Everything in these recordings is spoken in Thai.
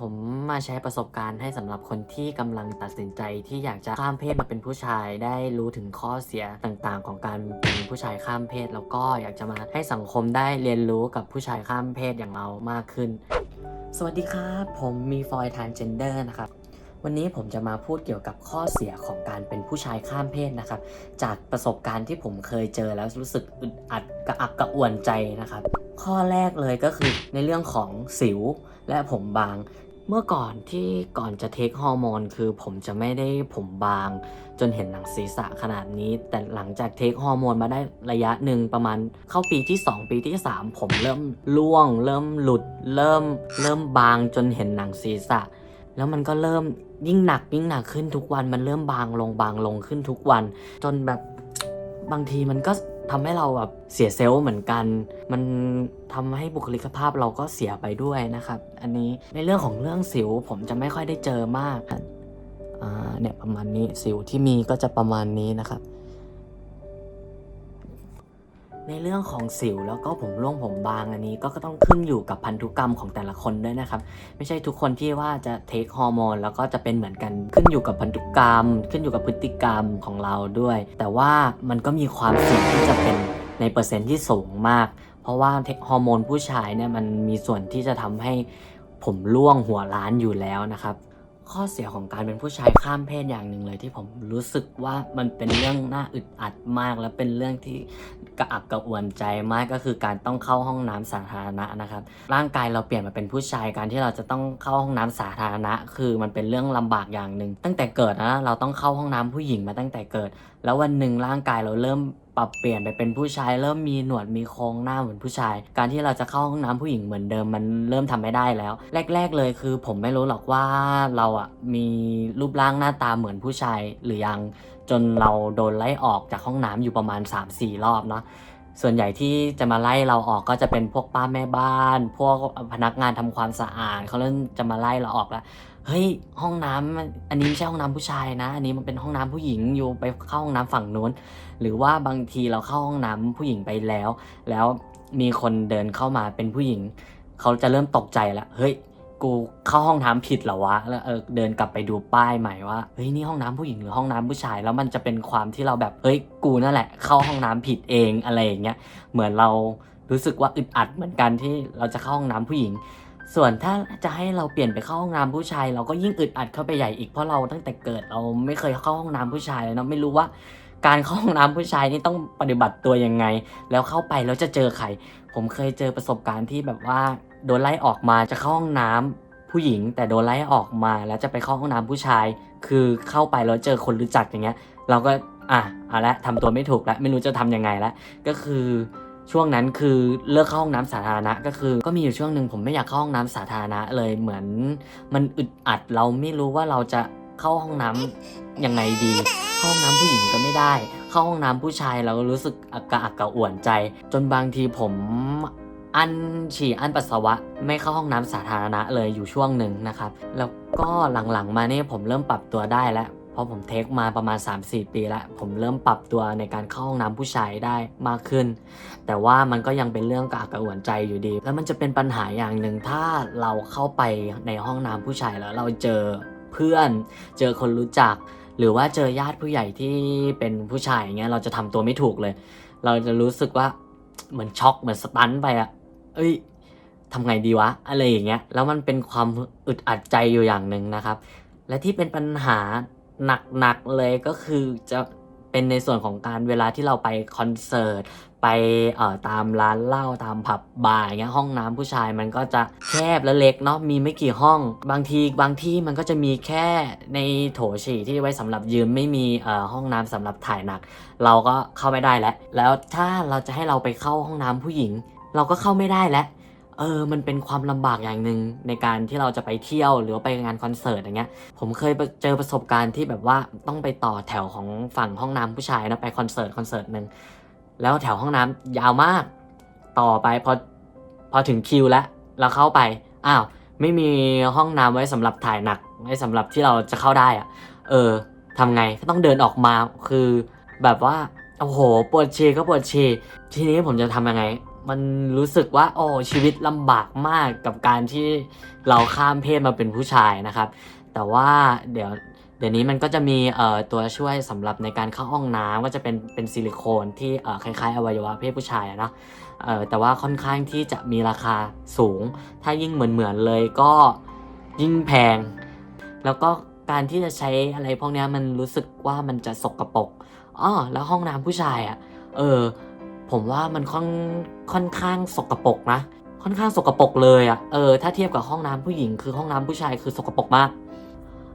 ผมมาแชร์ประสบการณ์ให้สำหรับคนที่กำลังตัดสินใจที่อยากจะข้ามเพศมาเป็นผู้ชาย ได้รู้ถึงข้อเสียต่างๆ ของการเป็นผู้ชายข้ามเพศ แล้วก็อยากจะมาให้สังคมได้เรียนรู้กับผู้ชายข้ามเพศอย่างเรามากขึ้น สวัสดีครับผมมีฟอยทานเจนเดอร์นะครับวันนี้ผมจะมาพูดเกี่ยวกับข้อเสียของการเป็นผู้ชายข้ามเพศนะครับ จากประสบการณ์ที่ผมเคยเจอแล้วรู้สึกอึดอัดกระอักกระอ่วนใจนะครับ ข้อแรกเลยก็คือในเรื่องของสิวและผมบาง เมื่อก่อนที่ก่อนจะเทคฮอร์โมนคือผมจะไม่ได้ผมบาง จนเห็นหนังศีรษะขนาดนี้ แต่หลังจากเทคฮอร์โมนมาได้ระยะหนึ่งประมาณเข้าปีที่ 2 ปีที่ 3 ผมเริ่มร่วง เริ่มหลุด เริ่มเริ่มบางจนเห็นหนังศีรษะ แล้วมันก็เริ่มยิ่งหนักยิ่งหนักขึ้นทุกวันมันเริ่มบางลงบางลงขึ้นทุกวัน จนแบบบางทีมันก็ ทำให้เราแบบเสียเซลล์เหมือนกัน มันทำให้บุคลิกภาพเราก็เสียไปด้วยนะครับ อันนี้ในเรื่องของเรื่องสิวผมจะไม่ค่อยได้เจอมากอ่าเนี่ยประมาณนี้สิวที่มีก็จะประมาณนี้นะครับ ในเรื่องของสิวแล้วก็ผมร่วงผมบางอันนี้ก็ต้องขึ้นอยู่กับพันธุกรรมของแต่ละคนด้วยนะครับ ไม่ใช่ทุกคนที่ว่าจะเทคฮอร์โมนแล้วก็จะเป็นเหมือนกันขึ้นอยู่กับพันธุกรรม ขึ้นอยู่กับพฤติกรรมของเราด้วย แต่ว่ามันก็มีความเสี่ยงที่จะเป็นในเปอร์เซ็นต์ที่สูงมาก เพราะว่าเทคฮอร์โมนผู้ชายเนี่ยมันมีส่วนที่จะทำให้ผมร่วงหัวล้านอยู่แล้วนะครับ ข้อเสียของการเป็นผู้ชายข้ามเพศอย่างหนึ่งเลยที่ผมรู้สึกว่ามันเป็นเรื่องน่าอึดอัดมาก และเป็นเรื่องที่กระอักกระอ่วนใจมากก็คือการต้องเข้าห้องน้ำสาธารณะนะครับ ร่างกายเราเปลี่ยนมาเป็นผู้ชายการที่เราจะต้องเข้าห้องน้ำสาธารณะ คือมันเป็นเรื่องลำบากอย่างหนึ่งตั้งแต่เกิดนะเราต้องเข้าห้องน้ำผู้หญิงมาตั้งแต่เกิดแล้ววันหนึ่งร่างกายเราเริ่มปรับเปลี่ยนไปเป็นผู้ชายเริ่มมีหนวดมีโครงหน้าเหมือนผู้ชาย การที่เราจะเข้าห้องน้ำผู้หญิงเหมือนเดิมมันเริ่มทำไม่ได้แล้ว แรก ๆ เลยคือ ผมไม่รู้หรอกว่าเราอะมีรูปร่างหน้าตาเหมือนผู้ชายหรือยังจนเราโดนไล่ออกจากห้องน้ำอยู่ประมาณ 3-4 รอบเนาะ ส่วนใหญ่ที่จะมาไล่เราออกก็จะเป็นพวกป้าแม่บ้าน พวกพนักงานทำความสะอาดเขาเริ่มจะมาไล่เราออกแล้วเฮ้ยห้องน้ำมันอันนี้ไม่ใช่ห้องน้ำผู้ชายนะ อันนี้มันเป็นห้องน้ำผู้หญิงอยู่ไปเข้าห้องน้ำฝั่งนู้น หรือว่าบางทีเราเข้าห้องน้ำผู้หญิงไปแล้ว แล้วมีคนเดินเข้ามาเป็นผู้หญิง เขาจะเริ่มตกใจละเฮ้ย กูเข้าห้องน้ำผิดเหรอวะ แล้วเออเดินกลับไปดูป้ายใหม่ว่า เฮ้ยนี่ห้องน้ำผู้หญิงหรือห้องน้ำผู้ชาย แล้วมันจะเป็นความที่เราแบบ เฮ้ยกูนั่นแหละ เข้าห้องน้ำผิดเองอะไรอย่างเงี้ย เหมือนเรารู้สึกว่าอึดอัดเหมือนกันที่เราจะเข้าห้องน้ำผู้หญิง ส่วนถ้าจะให้เราเปลี่ยนไปเข้าห้องน้ำผู้ชาย เราก็ยิ่งอึดอัดเข้าไปใหญ่อีกเพราะเราตั้งแต่เกิดเราไม่เคยเข้าห้องน้ำผู้ชายเลยเนาะไม่รู้ว่าการเข้าห้องน้ำผู้ชายนี่ต้องปฏิบัติตัวยังไง แล้วเข้าไปแล้วจะเจอใคร ผมเคยเจอประสบการณ์ที่แบบว่า โดนไล่ออกมาจะเข้าห้องน้ำผู้หญิง แต่โดนไล่ออกมาแล้วจะไปเข้าห้องน้ำผู้ชาย คือเข้าไปแล้วเจอคนรู้จักอย่างเงี้ย เราก็อะเอาละทำตัวไม่ถูกแล้วไม่รู้จะทำยังไงล้วก็คือช่วงนั้นคือเลิกเข้าห้องน้ำสาธารณะ ก็คือก็มีอยู่ช่วงหนึ่งผมไม่อยากเข้าห้องน้ำสาธารณะเลยเหมือน มันอึดอัดเราไม่รู้ว่าเราจะเข้าห้องน้ำยังไงดีเข้าห้องน้ำผู้หญิงก็ไม่ได้ เข้าห้องน้ำผู้ชายเราก็รู้สึกอักกระอักกระอ่วนใจ จนบางทีผม อันฉี่อันปัสสาวะไม่เข้าห้องน้ำสาธารณะเลยอยู่ช่วงหนึ่งนะครับ แล้วก็หลังๆมาเนี่ยผมเริ่มปรับตัวได้แล้วเพราะผมเทคมาประมาณ 3-4 ปีแล้ว ผมเริ่มปรับตัวในการเข้าห้องน้ำผู้ชายได้มากขึ้น แต่ว่ามันก็ยังเป็นเรื่องกระอักกระอ่วนใจอยู่ดี แล้วมันจะเป็นปัญหาอย่างหนึ่งถ้าเราเข้าไปในห้องน้ำผู้ชายแล้วเราเจอเพื่อน เจอคนรู้จัก หรือว่าเจอญาติผู้ใหญ่ที่เป็นผู้ชายอย่างเงี้ยเราจะทำตัวไม่ถูกเลย เราจะรู้สึกว่าเหมือนช็อกเหมือนสตันไปอะ เอ้ยทำไงดีวะ อะไรอย่างเงี้ย แล้วมันเป็นความอึดอัดใจอยู่อย่างหนึ่งนะครับ และที่เป็นปัญหาหนักๆเลยก็คือจะเป็นในส่วนของการเวลาที่เราไปคอนเสิร์ตไปเอ่อตามร้านเหล้าตามผับบาร์อย่างเงี้ยห้องน้ำผู้ชายมันก็จะแคบและเล็กเนาะมีไม่กี่ห้อง บางทีบางที่มันก็จะมีแค่ในโถฉี่ที่ไว้สำหรับยืมไม่มีเอ่อห้องน้ำสำหรับถ่ายหนัก เราก็เข้าไม่ได้แล้วแล้วถ้าเราจะให้เราไปเข้าห้องน้ำผู้หญิง เราก็เข้าไม่ได้แล้วเออ มันเป็นความลำบากอย่างหนึ่งในการที่เราจะไปเที่ยวหรือไปงานคอนเสิร์ตอย่างเงี้ย ผมเคยเจอประสบการณ์ที่แบบว่าต้องไปต่อแถวของฝั่งห้องน้ำผู้ชายนะไปคอนเสิร์ตคอนเสิร์ตหนึ่งแล้วแถวห้องน้ำยาวมาก ต่อไปพอพอถึงคิวแล้วเราเข้าไป อ้าวไม่มีห้องน้ำไว้สำหรับถ่ายหนักไว้สำหรับที่เราจะเข้าได้อะเออทำไงก็ต้องเดินออกมาคือแบบว่าโอ้โหปวดฉี่ก็ปวดฉี่ทีนี้ผมจะทำยังไง มันรู้สึกว่าโอ้ชีวิตลำบากมากกับการที่เราข้ามเพศมาเป็นผู้ชายนะครับ แต่ว่าเดี๋ยวเดี๋ยวนี้มันก็จะมีเอ่อตัวช่วยสำหรับในการเข้าห้องน้ำก็จะเป็นเป็นซิลิโคนที่เอ่อคล้ายๆ อวัยวะเพศผู้ชายนะเอ่อแต่ว่าค่อนข้างที่จะมีราคาสูง ถ้ายิ่งเหมือนเหมือนๆเลยก็ยิ่งแพง แล้วก็การที่จะใช้อะไรพวกนี้มันรู้สึกว่ามันจะสกรปรกอ้อแล้วห้องน้ำผู้ชายอะ่ะเออ ผมว่ามันค่อนค่อนข้างสกปรกนะค่อนข้างสกปรกเลยอะ่ะเออถ้าเทียบกับห้องน้ำผู้หญิงคือห้องน้ำผู้ชายคือสกปรกมาก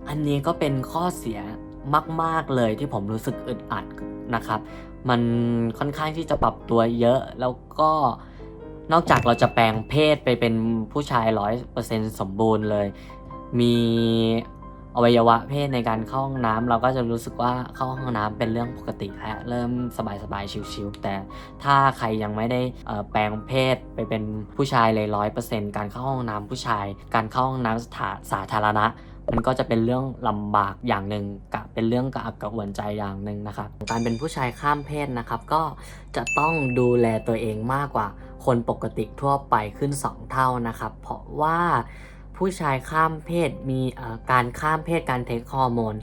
อันนี้ก็เป็นข้อเสียมาก ๆเลยที่ผมรู้สึกอึดอัดนะครับ มันค่อนข้างที่จะปรับตัวเยอะแล้วก็นอกจากเราจะแปลงเพศไปเป็นผู้ชายร้อยเปอร์เซ็นสมบูรณ์เลย มี อวัยวะเพศในการเข้าห้องน้ำเราก็จะรู้สึกว่าเข้าห้องน้ำเป็นเรื่องปกติแล้วเริ่มสบายๆชิวๆแต่ถ้าใครยังไม่ได้แปลงเพศไปเป็นผู้ชายเลยร้อยเปอร์เซ็นการเข้าห้องน้ำผู้ชาย การเข้าห้องน้ำสถาสาธารณะมันก็จะเป็นเรื่องลำบากอย่างหนึ่งกับเป็นเรื่องกระอักกระอ่วนใจอย่างหนึ่งนะครับ การเป็นผู้ชายข้ามเพศนะครับ ก็จะต้องดูแลตัวเองมากกว่าคนปกติทั่วไปขึ้น 2 เท่านะครับ เพราะว่า ผู้ชายข้ามเพศมีการข้ามเพศการเทคฮอร์โมน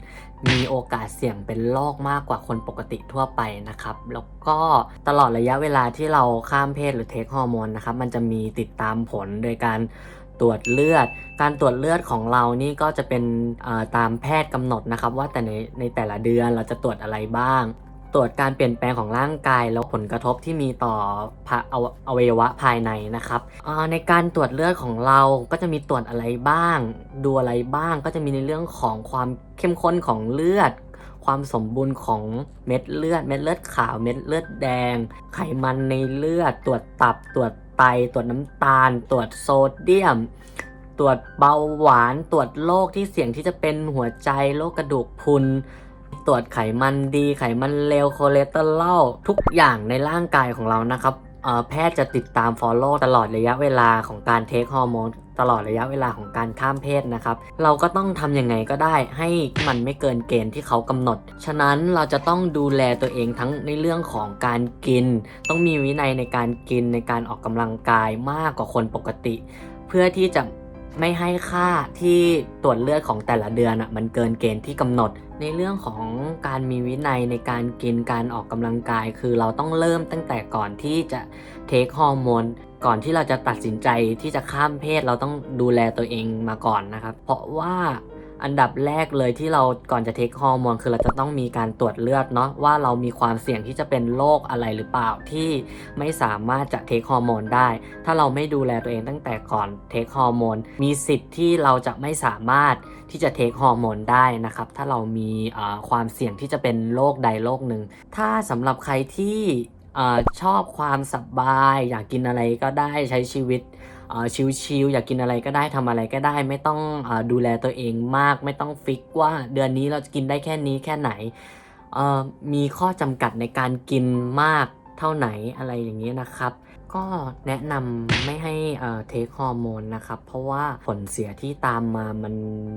มีโอกาสเสี่ยงเป็นโรคมากกว่าคนปกติทั่วไปนะครับ แล้วก็ตลอดระยะเวลาที่เราข้ามเพศหรือเทคฮอร์โมนนะครับ มันจะมีติดตามผลโดยการตรวจเลือด การตรวจเลือดของเรานี่ก็จะเป็นตามแพทย์กำหนดนะครับ ว่าแต่ในในแต่ละเดือนเราจะตรวจอะไรบ้าง ตรวจการเปลี่ยนแปลงของร่างกายแล้วผลกระทบที่มีต่อภาอวอวัยวะภายในนะครับในการตรวจเลือดของเราก็จะมีตรวจอะไรบ้าง ดูอะไรบ้างก็จะมีในเรื่องของความเข้มข้นของเลือด ความสมบูรณ์ของเม็ดเลือด เม็ดเลือดขาวเม็ดเลือดแดง ไขมันในเลือด ตรวจตับตรวจไต ตรวจน้ำตาล ตรวจโซเดียมตรวจเบาหวานตรวจโรคที่เสี่ยงที่จะเป็นหัวใจโรคกระดูกพุน ตรวจไขมันดีไขมันเลวคอเลสเตอรอลทุกอย่างในร่างกายของเรานะครับแพทย์จะติดตาม follow ตลอดระยะเวลาของการเทคฮอร์โมนตลอดระยะเวลาของการข้ามเพศนะครับ เราก็ต้องทำยังไงก็ได้ ให้มันไม่เกินเกณฑ์ที่เขากำหนด ฉะนั้นเราจะต้องดูแลตัวเองทั้งในเรื่องของการกิน ต้องมีวินัยในการกินในการออกกำลังกายมากกว่าคนปกติ เพื่อที่จะ ไม่ให้ค่าที่ตรวจเลือดของแต่ละเดือนอะมันเกินเกณฑ์ที่กำหนด ในเรื่องของการมีวินัยในการกินการออกกำลังกาย คือเราต้องเริ่มตั้งแต่ก่อนที่จะเทคฮอร์โมนก่อนที่เราจะตัดสินใจที่จะข้ามเพศเราต้องดูแลตัวเองมาก่อนนะครับ เพราะว่า อันดับแรกเลยที่เราก่อนจะเทคฮอร์โมนคือเราจะต้องมีการตรวจเลือดเนาะว่าเรามีความเสี่ยงที่จะเป็นโรคอะไรหรือเปล่าที่ไม่สามารถจะเทคฮอร์โมนได้ ถ้าเราไม่ดูแลตัวเองตั้งแต่ก่อนเทคฮอร์โมนมีสิทธิ์ที่เราจะไม่สามารถที่จะเทคฮอร์โมนได้นะครับ ถ้าเรามีความเสี่ยงที่จะเป็นโรคใดโรคหนึ่ง ถ้าสำหรับใครที่ชอบความสบาย อยากกินอะไรก็ได้ใช้ชีวิต ชิลๆอยากกินอะไรก็ได้ทำอะไรก็ได้ ไม่ต้องอดูแลตัวเองมาก ไม่ต้องฟิกว่าเดือนนี้เราจะกินได้แค่นี้แค่ไหนมีข้อจำกัดในการกินมากเท่าไหนอะไรอย่างนี้นะครับก็แนะนำไม่ให้เทคฮอร์โมนนะครับ เพราะว่าผลเสียที่ตามมามัน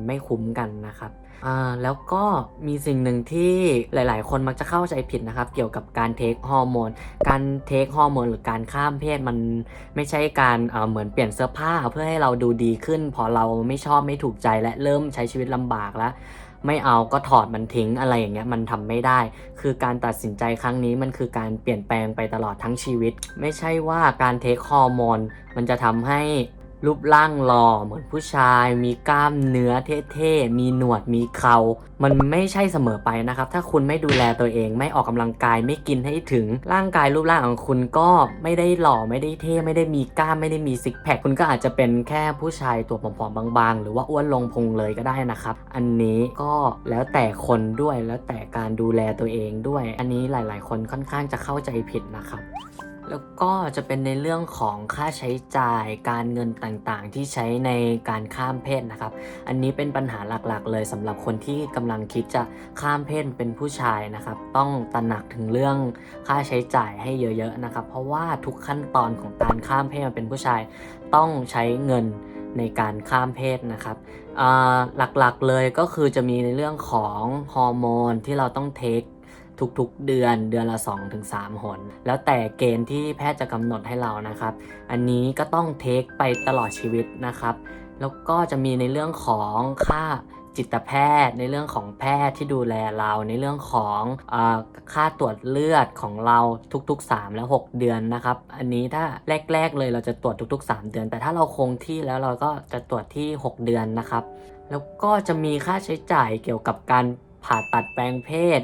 ไม่คุ้มกันนะครับ อ่าแล้วก็มีสิ่งหนึ่งที่หลาย ๆ คนมักจะเข้าใจผิดนะครับ เกี่ยวกับการเทคฮอร์โมน การเทคฮอร์โมนหรือการข้ามเพศมันไม่ใช่การเอ่อเหมือนเปลี่ยนเสื้อผ้าเพื่อให้เราดูดีขึ้น พอเราไม่ชอบไม่ถูกใจและเริ่มใช้ชีวิตลำบากแล้วไม่เอาก็ถอดมันทิ้งอะไรอย่างเงี้ยมันทำไม่ได้ คือการตัดสินใจครั้งนี้มันคือการเปลี่ยนแปลงไปตลอดทั้งชีวิต ไม่ใช่ว่าการเทคฮอร์โมนมันจะทำให้ รูปร่างหล่อเหมือนผู้ชาย มีกล้ามเนื้อเท่ๆ มีหนวดมีเขา มันไม่ใช่เสมอไปนะครับ ถ้าคุณไม่ดูแลตัวเอง ไม่ออกกำลังกายไม่กินให้ถึง ร่างกายรูปร่างของคุณก็ไม่ได้หล่อไม่ได้เท่ไม่ได้มีกล้ามไม่ได้มีซิกแพคคุณก็อาจจะเป็นแค่ผู้ชายตัวผอมๆบางๆ หรือว่าอ้วนลงพุงเลยก็ได้นะครับ อันนี้ก็แล้วแต่คนด้วยแล้วแต่การดูแลตัวเองด้วย อันนี้หลาย ๆ คนค่อนข้างจะเข้าใจผิดนะครับ แล้วก็จะเป็นในเรื่องของค่าใช้จ่ายการเงินต่างๆ ที่ใช้ในการข้ามเพศนะครับ อันนี้เป็นปัญหาหลักๆ เลยสำหรับคนที่กำลังคิดจะข้ามเพศเป็นผู้ชายนะครับ ต้องตระหนักถึงเรื่องค่าใช้จ่ายให้เยอะๆนะครับ เพราะว่าทุกขั้นตอนของการข้ามเพศมาเป็นผู้ชาย ต้องใช้เงินในการข้ามเพศนะครับหลักๆเลยก็คือจะมีในเรื่องของฮอร์โมนที่เราต้องเทค ทุกๆเดือนเดือนละ 2-3 หน แล้วแต่เกณฑ์ที่แพทย์จะกำหนดให้เรานะครับ อันนี้ก็ต้องเทคไปตลอดชีวิตนะครับ แล้วก็จะมีในเรื่องของค่าจิตแพทย์ในเรื่องของแพทย์ที่ดูแลเราในเรื่องของอค่าตรวจเลือดของเราทุกๆ 3 และ 6 เดือนนะครับ อันนี้ถ้าแรก ๆ เลยเราจะตรวจทุก ๆ 3 เดือน แต่ถ้าเราคงที่แล้วเราก็จะตรวจที่ 6 เดือนนะครับ แล้วก็จะมีค่าใช้จ่ายเกี่ยวกับการผ่าตัดแปลงเพศ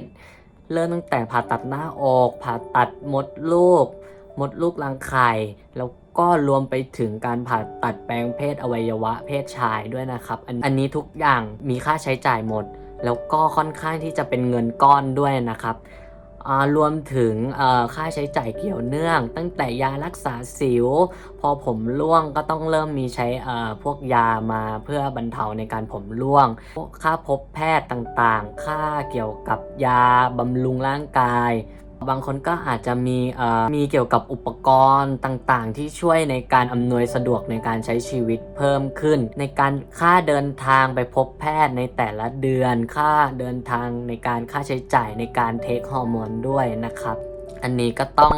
เริ่มตั้งแต่ผ่าตัดหน้าอกผ่าตัดมดลูก มดลูกรังไข่แล้วก็รวมไปถึงการผ่าตัดแปลงเพศอวัยวะเพศชายด้วยนะครับ อันอันนี้ทุกอย่างมีค่าใช้จ่ายหมด แล้วก็ค่อนข้างที่จะเป็นเงินก้อนด้วยนะครับ รวมถึงค่าใช้จ่ายเกี่ยวเนื่อง ตั้งแต่ยารักษาสิว พอผมร่วงก็ต้องเริ่มมีใช้พวกยามาเพื่อบรรเทาในการผมร่วง ค่าพบแพทย์ต่างๆ ค่าเกี่ยวกับยาบำรุงร่างกาย บางคนก็อาจจะมีมีเกี่ยวกับอุปกรณ์ต่างๆ ที่ช่วยในการอำนวยสะดวกในการใช้ชีวิตเพิ่มขึ้น ในการค่าเดินทางไปพบแพทย์ในแต่ละเดือน ค่าเดินทางในการค่าใช้จ่ายในการเทคฮอร์โมนด้วยนะครับ อันนี้ก็ต้อง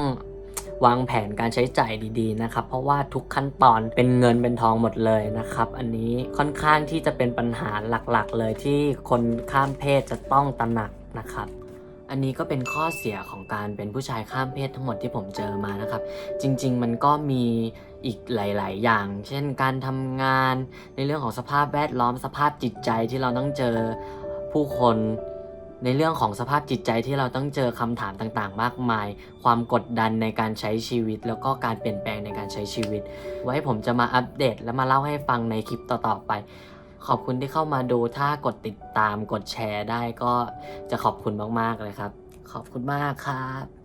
วางแผนการใช้จ่ายดีๆนะครับ เพราะว่าทุกขั้นตอนเป็นเงินเป็นทองหมดเลยนะครับ อันนี้ค่อนข้างที่จะเป็นปัญหาหลักๆ เลยที่คนข้ามเพศจะต้องตระหนักนะครับ อันนี้ก็เป็นข้อเสียของการเป็นผู้ชายข้ามเพศทั้งหมดที่ผมเจอมานะครับ จริง ๆ มันก็มีอีกหลาย ๆ อย่าง เช่นการทำงาน ในเรื่องของสภาพแวดล้อมสภาพจิตใจที่เราต้องเจอผู้คนในเรื่องของสภาพจิตใจที่เราต้องเจอคำถามต่างๆ มากมาย ความกดดันในการใช้ชีวิต แล้วก็การเปลี่ยนแปลงในการใช้ชีวิต ไว้ผมจะมาอัปเดตและมาเล่าให้ฟังในคลิปต่อๆไป ขอบคุณที่เข้ามาดูถ้ากดติดตามกดแชร์ได้ก็จะขอบคุณมากๆเลยครับ ขอบคุณมากครับ